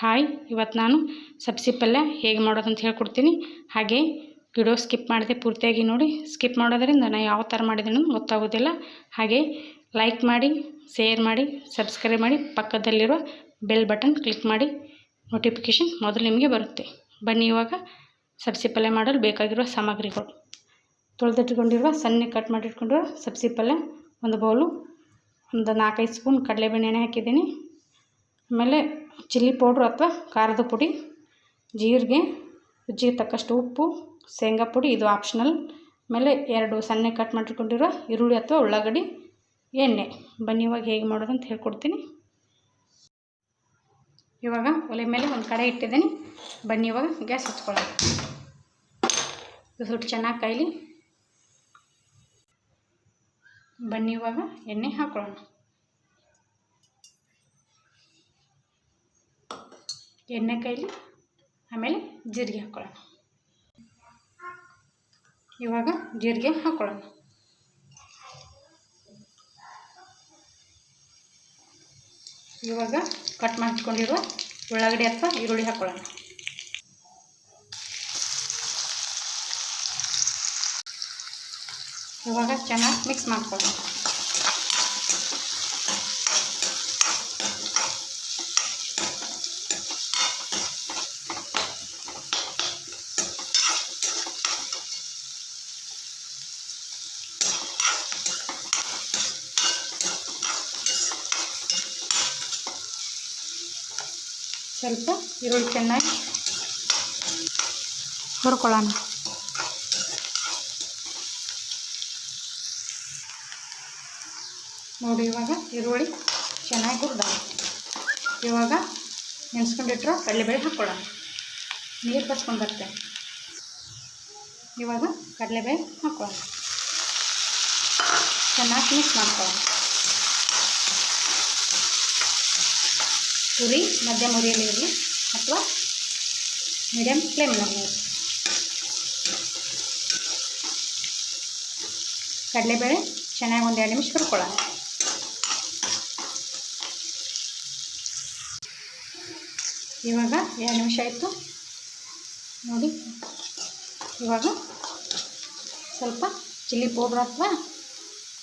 Hi ಇವತ್ತು ನಾನು ಸಬ್ಸಿ ಪಲ್ಯ ಹೇಗೆ ಮಾಡೋದಂತ ಹೇಳ್ಕೊಡ್ತೀನಿ. ಹಾಗೆ ವಿಡಿಯೋ ಸ್ಕಿಪ್ ಮಾಡಿದೆ ಪೂರ್ತಿಯಾಗಿ ನೋಡಿ. ಸ್ಕಿಪ್ ಮಾಡೋದರಿಂದ ನಾನು ಯಾವ ಥರ ಮಾಡಿದ್ದೀನಿ ಗೊತ್ತಾಗೋದಿಲ್ಲ. ಹಾಗೆ ಲೈಕ್ ಮಾಡಿ, ಶೇರ್ ಮಾಡಿ, ಸಬ್ಸ್ಕ್ರೈಬ್ ಮಾಡಿ, ಪಕ್ಕದಲ್ಲಿರುವ ಬೆಲ್ ಬಟನ್ ಕ್ಲಿಕ್ ಮಾಡಿ. ನೋಟಿಫಿಕೇಷನ್ ಮೊದಲು ನಿಮಗೆ ಬರುತ್ತೆ. ಬನ್ನಿ ಇವಾಗ ಸಬ್ಸಿ ಪಲ್ಯ ಮಾಡಲು ಬೇಕಾಗಿರುವ ಸಾಮಗ್ರಿಗಳು. ತೊಳೆದಿಟ್ಕೊಂಡಿರುವ ಸಣ್ಣ ಕಟ್ ಮಾಡಿಟ್ಕೊಂಡಿರುವ ಸಬ್ಸಿ ಪಲ್ಯ, ಒಂದು ಬೌಲು, ಒಂದು ನಾಲ್ಕೈದು ಸ್ಪೂನ್ ಕಡಲೆಬೇಳೆ ಎಣ್ಣೆ ಹಾಕಿದ್ದೀನಿ. ಆಮೇಲೆ ಚಿಲ್ಲಿ ಪೌಡ್ರ್ ಅಥವಾ ಖಾರದ ಪುಡಿ, ಜೀರಿಗೆ, ರುಚಿಗೆ ತಕ್ಕಷ್ಟು ಉಪ್ಪು, ಶೇಂಗಾ ಪುಡಿ, ಇದು ಆಪ್ಷನಲ್ ಆಮೇಲೆ ಎರಡು ಸಣ್ಣ ಕಟ್ ಮಾಡಿಟ್ಕೊಂಡಿರೋ ಈರುಳ್ಳಿ ಅಥವಾ ಉಳ್ಳಾಗಡ್ಡಿ, ಎಣ್ಣೆ. ಬನ್ನಿ, ಇವಾಗ ಹೇಗೆ ಮಾಡೋದು ಅಂತ ಹೇಳ್ಕೊಡ್ತೀನಿ. ಇವಾಗ ಒಲೆ ಮೇಲೆ ಒಂದು ಕಡೆ ಇಟ್ಟಿದ್ದೀನಿ. ಬನ್ನಿ, ಇವಾಗ ಗ್ಯಾಸ್ ಹಚ್ಕೊಳ್ಳೋಣ. ಸ್ವಲ್ಪ ಚೆನ್ನಾಗಿ ಕಾಯಲಿ. ಬನ್ನಿ, ಇವಾಗ ಎಣ್ಣೆ ಹಾಕೊಳ್ಳೋಣ. ಎಣ್ಣೆ ಕೈಲಿ, ಆಮೇಲೆ ಜೀರಿಗೆ ಹಾಕ್ಕೊಳ್ಳೋಣ. ಇವಾಗ ಜೀರಿಗೆ ಹಾಕ್ಕೊಳ್ಳೋಣ. ಇವಾಗ ಕಟ್ ಮಾಡಿಕೊಂಡಿರುವ ಉಳ್ಳಾಗಡ್ಡಿ ಅಥವಾ ಈರುಳ್ಳಿ ಹಾಕ್ಕೊಳ್ಳೋಣ. ಇವಾಗ ಚೆನ್ನಾಗಿ ಮಿಕ್ಸ್ ಮಾಡ್ಕೊಳ್ಳೋಣ. ಸ್ವಲ್ಪ ಈರುಳ್ಳಿ ಚೆನ್ನಾಗಿ ಹುರ್ಕೊಳ್ಳೋಣ. ನೋಡಿ, ಇವಾಗ ಈರುಳ್ಳಿ ಚೆನ್ನಾಗಿ ಹುರ್ದ ಇವಾಗ ನೆನೆಸ್ಕೊಂಡಿಟ್ರೆ ಕಡಲೆಬೇಳೆ ಹಾಕ್ಕೊಳ್ಳೋಣ. ನೀರು ಬಸ್ಕೊಂಡು ಬರುತ್ತೆ ಇವಾಗ ಕಡಲೆಬೇಳೆ ಹಾಕ್ಕೊಳ್ಳೋಣ. ಚೆನ್ನಾಗಿ ಮಿಕ್ಸ್ ಮಾಡ್ಕೊಳ್ಳೋಣ. ಉರಿ ಮಧ್ಯಮ ಉರಿಯಲ್ಲಿ ಇರಲಿ, ಅಥವಾ ಮೀಡಿಯಮ್ ಫ್ಲೇಮ್ನಲ್ಲಿ ಕಡಲೆಬೇಳೆ ಚೆನ್ನಾಗಿ ಒಂದು ಎರಡು ನಿಮಿಷ ಹುರ್ಕೊಳ್ಳೋಣ. ಇವಾಗ ಎರಡು ನಿಮಿಷ ಆಯಿತು. ನೋಡಿ. ಇವಾಗ ಸ್ವಲ್ಪ ಚಿಲ್ಲಿ ಪೌಡ್ರ್ ಅಥವಾ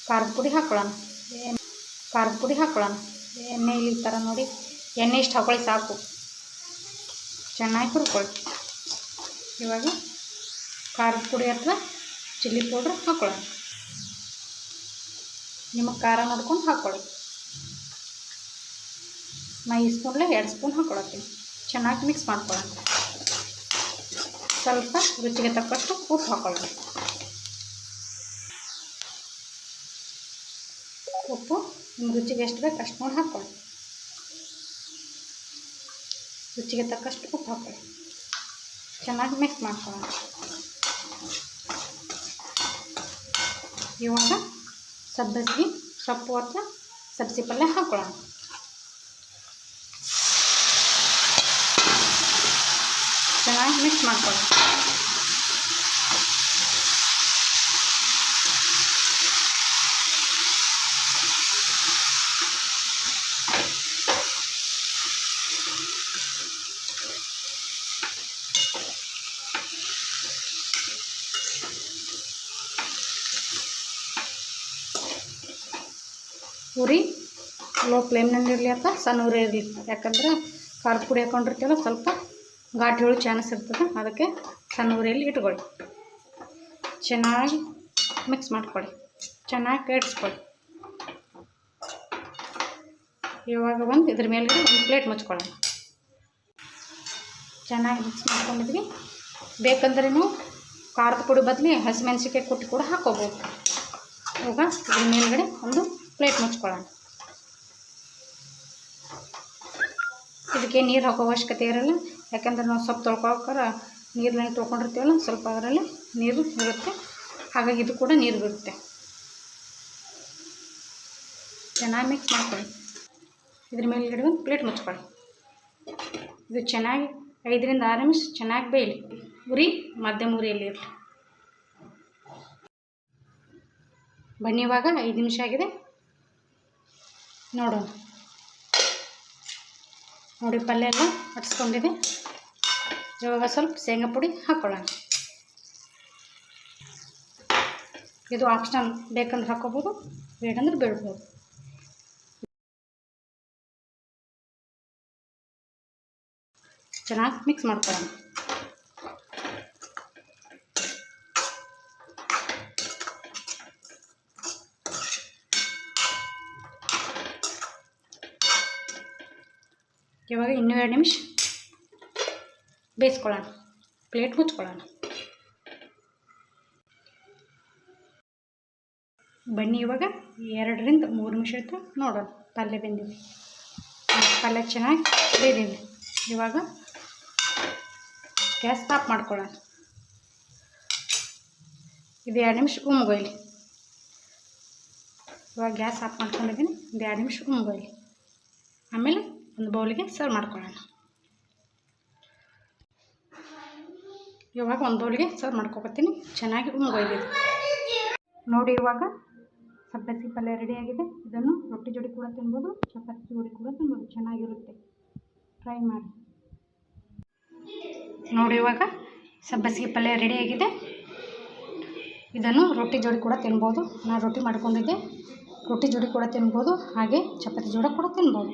ಖಾರದ ಪುಡಿ ಹಾಕ್ಕೊಳ್ಳೋಣ ಖಾರದ ಪುಡಿ ಹಾಕ್ಕೊಳ್ಳೋಣ ಎಣ್ಣೆ ಇಲ್ಲಿ ಥರ ನೋಡಿ. ಎಣ್ಣೆ ಇಷ್ಟು ಹಾಕೊಳ್ಳಿ ಸಾಕು. ಚೆನ್ನಾಗಿ ಹುರ್ಕೊಳ್ಳಿ. ಇವಾಗ ಖಾರದ ಪುಡಿ ಅಥವಾ ಚಿಲ್ಲಿ ಪೌಡ್ರ್ ಹಾಕೊಳ್ಳಿ ನಿಮಗೆ ಖಾರ ನೋಡ್ಕೊಂಡು ಹಾಕ್ಕೊಳ್ಳಿ ನಾ ಈ ಸ್ಪೂನ್ಲೆ ಎರಡು ಸ್ಪೂನ್ ಹಾಕ್ಕೊಳತ್ತೀನಿ ಚೆನ್ನಾಗಿ ಮಿಕ್ಸ್ ಮಾಡ್ಕೊಳ್ಳಿ ಸ್ವಲ್ಪ ರುಚಿಗೆ ತಕ್ಕಷ್ಟು ಉಪ್ಪು ಹಾಕೊಳ್ಳಿ ಉಪ್ಪು ನಿಮ್ಮ ರುಚಿಗೆ ಎಷ್ಟು ಬೇಕು ಅಷ್ಟು ನೋಡಿ ಹಾಕ್ಕೊಳ್ಳಿ ರುಚಿಗೆ ತಕ್ಕಷ್ಟು ಉಪ್ಪು ಹಾಕೊಳ್ಳಿ ಚೆನ್ನಾಗಿ ಮಿಕ್ಸ್ ಮಾಡ್ಕೊಳ್ಳೋಣ ಇವಾಗ ಸಬ್ಬಸಿಗೆ ಸೊಪ್ಪು ಅಥವಾ ಸಬ್ಸಿ ಪಲ್ಯ ಹಾಕ್ಕೊಳ್ಳೋಣ ಚೆನ್ನಾಗಿ ಮಿಕ್ಸ್ ಮಾಡ್ಕೊಳ್ಳೋಣ ಉರಿ ಲೋ ಫ್ಲೇಮ್ನಲ್ಲಿ ಇರಲಿ ಅಥವಾ ಸಣ್ಣ ಉರಿ ಇರಲಿ. ಯಾಕಂದ್ರೆ ಖಾರದ ಪುಡಿ ಹಾಕೊಂಡಿರ್ತೀವಲ್ಲ, ಸ್ವಲ್ಪ ಘಾಟಿ ಹುಳು ಚಾನ್ಸ್ ಇರ್ತದೆ. ಅದಕ್ಕೆ ಸಣ್ಣ ಉರಿಯಲ್ಲಿ ಇಟ್ಕೊಳ್ಳಿ. ಚೆನ್ನಾಗಿ ಮಿಕ್ಸ್ ಮಾಡ್ಕೊಳ್ಳಿ. ಚೆನ್ನಾಗಿ ಕೇಳಿಸ್ಕೊಳ್ಳಿ ಇವಾಗ ಒಂದು ಇದ್ರ ಮೇಲೆ ಒಂದು ಪ್ಲೇಟ್ ಮುಚ್ಕೊಳ್ಳೋಣ. ಚೆನ್ನಾಗಿ ಮಿಕ್ಸ್ ಮಾಡ್ಕೊಂಡಿದ್ವಿ. ಬೇಕಂದ್ರೆ ಖಾರದ ಪುಡಿ ಬದಲಿ ಹಸಿಮೆಣಸಿಕಾಯಿ ಕುಟ್ಟಿ ಕೂಡ ಹಾಕ್ಕೋಬೋದು. ಇವಾಗ ಇದ್ರ ಮೇಲ್ಗಡೆ ಒಂದು ಪ್ಲೇಟ್ ಮುಚ್ಕೊಳ್ಳೋಣ. ಇದಕ್ಕೆ ನೀರು ಹಾಕೋ ಅವಶ್ಯಕತೆ ಇರಲ್ಲ. ಯಾಕಂದ್ರೆ ನಾವು ಸೊಪ್ಪು ತೊಳ್ಕೊಳ್ಕಾರ ನೀರಿನಲ್ಲಿ ತೊಳ್ಕೊಂಡಿರ್ತೀವಲ್ಲ, ಸ್ವಲ್ಪ ಅದರಲ್ಲಿ ನೀರು ಬರುತ್ತೆ ಹಾಗಾಗಿ ಇದು ಕೂಡ ನೀರು ಬಿಡುತ್ತೆ. ಚೆನ್ನಾಗಿ ಮಿಕ್ಸ್ ಮಾಡ್ಕೊಳ್ಳಿ. ಇದ್ರ ಮೇಲ್ಗಡೆ ಒಂದು ಪ್ಲೇಟ್ ಮುಚ್ಕೊಳ್ಳಿ. ಇದು ಚೆನ್ನಾಗಿ ಐದರಿಂದ ಆರು ನಿಮಿಷ ಚೆನ್ನಾಗಿ ಬೇಯಲಿ. ಉರಿ ಮಧ್ಯಮ ಉರಿಯಲ್ಲಿ ಇರಲಿ. ಬನ್ನಿ ಇವಾಗ ಐದು ನಿಮಿಷ ಆಗಿದೆ. ನೋಡೋಣ ನೋಡಿ ಪಲ್ಯ ಎಲ್ಲ ಅಟ್ಸ್ಕೊಂಡಿದೆ ಇವಾಗ ಸ್ವಲ್ಪ ಶೇಂಗಾ ಪುಡಿ ಹಾಕ್ಕೊಳ್ಳೋಣ ಇದು ಆಪ್ಷನಲ್ ಬೇಕಂದ್ರೆ ಹಾಕೋಬೋದು ಬೇಡಂದ್ರೆ ಬೇಡ್ಬೋದು. ಚೆನ್ನಾಗಿ ಮಿಕ್ಸ್ ಮಾಡ್ಕೊಳ್ಳೋಣ. ಇವಾಗ ಇನ್ನೂ ಎರಡು ನಿಮಿಷ ಬೇಯಿಸ್ಕೊಳ್ಳೋಣ. ಪ್ಲೇಟ್ ಮುಚ್ಕೊಳ್ಳೋಣ. ಬನ್ನಿ ಇವಾಗ ಎರಡರಿಂದ ಮೂರು ನಿಮಿಷ ಇತ್ತು ನೋಡೋಣ, ಪಲ್ಯ ಬೆಂದಿದೆ. ಪಲ್ಯ ಚೆನ್ನಾಗಿ ಬೇಯ್ದಿದೆ ಇವಾಗ ಗ್ಯಾಸ್ ಆಫ್ ಮಾಡ್ಕೊಳ್ಳೋಣ. ಇದು ಎರಡು ನಿಮಿಷ ಉಮ್ಗೊಯ್ಲಿ ಇವಾಗ ಗ್ಯಾಸ್ ಆಫ್ ಮಾಡ್ಕೊಂಡಿದ್ದೀನಿ. ಇದು ಎರಡು ನಿಮಿಷ ಉಮ್ಗೊಯ್ಲಿ ಆಮೇಲೆ ಒಂದು ಬೌಲಿಗೆ ಸರ್ವ್ ಮಾಡ್ಕೊಳ್ಳೋಣ. ಇವಾಗ ಒಂದು ಬೌಲಿಗೆ ಸರ್ವ್ ಮಾಡ್ಕೊಬತ್ತೀನಿ. ಚೆನ್ನಾಗಿ ಉಮ್ಗೊಯ್ದಿದೆ ನೋಡಿ ಇವಾಗ ಸಬ್ಬಸಿ ಪಲ್ಯ ರೆಡಿಯಾಗಿದೆ ಇದನ್ನು ರೊಟ್ಟಿ ಜೋಡಿ ಕೂಡ ತಿನ್ಬೋದು, ಚಪಾತಿ ಜೋಡಿ ಕೂಡ ತಿನ್ಬೋದು. ಚೆನ್ನಾಗಿರುತ್ತೆ. ಟ್ರೈ ಮಾಡಿ. ನೋಡಿ ಇವಾಗ ಸಬ್ಬಸಿಗೆ ಪಲ್ಯ ರೆಡಿಯಾಗಿದೆ ಇದನ್ನು ರೊಟ್ಟಿ ಜೋಡಿ ಕೂಡ ತಿನ್ಬೋದು. ನಾನು ರೊಟ್ಟಿ ಮಾಡ್ಕೊಂಡಿದ್ದೆ. ರೊಟ್ಟಿ ಜೋಡಿ ಕೂಡ ತಿನ್ಬೋದು. ಹಾಗೆ ಚಪಾತಿ ಜೋಡಿ ಕೂಡ ತಿನ್ಬೋದು.